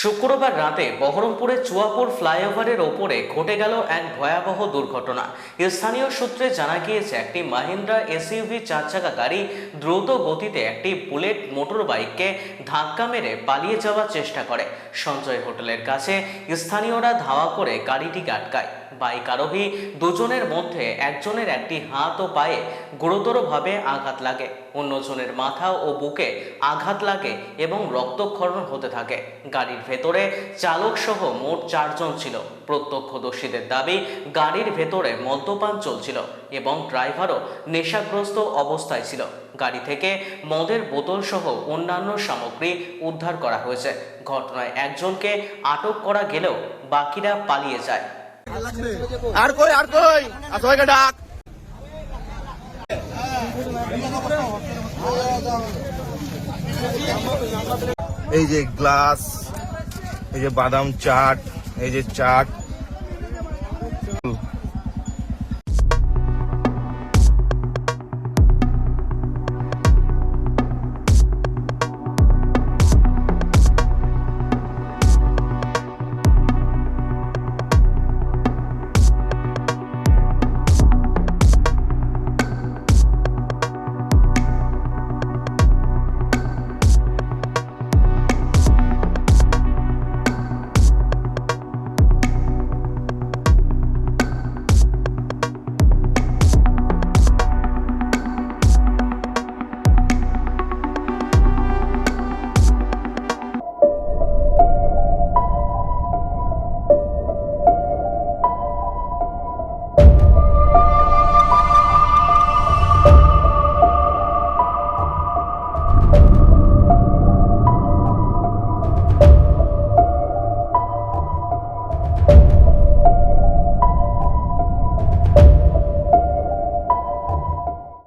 শুক্রবার রাতে বহরমপুরের চুয়াপুর ফ্লাইওভারের ওপরে ঘটে গেল এক ভয়াবহ দুর্ঘটনা। স্থানীয় সূত্রে জানা গিয়েছে, একটি মাহিন্দ্রা এসইউভি চার চাকা গাড়ি দ্রুত গতিতে একটি বুলেট মোটর বাইককে ধাক্কা মেরে পালিয়ে যাওয়ার চেষ্টা করে। সঞ্জয় হোটেলের কাছে স্থানীয়রা ধাওয়া করে গাড়িটিকে আটকায়। বাইক আরোহী দুজনের মধ্যে একজনের একটি হাত ও পায়ে গুরুতরভাবে আঘাত লাগে, অন্যজনের মাথা ও বুকে আঘাত লাগে এবং রক্তক্ষরণ হতে থাকে। গাড়ির ভেতরে চালক সহ মোট চারজন ছিল। প্রত্যক্ষদর্শীদের দাবি, গাড়ির ভেতরে মদ্যপান চলছিল এবং ড্রাইভারও নেশাগ্রস্ত অবস্থায় ছিল। গাড়ি থেকে মদের বোতল সহ অন্যান্য সামগ্রী উদ্ধার করা হয়েছে। ঘটনায় একজনকে আটক করা গেলেও বাকিরা পালিয়ে যায়। এই যে গ্লাস এই যে বাদাম চাট এই যে চাট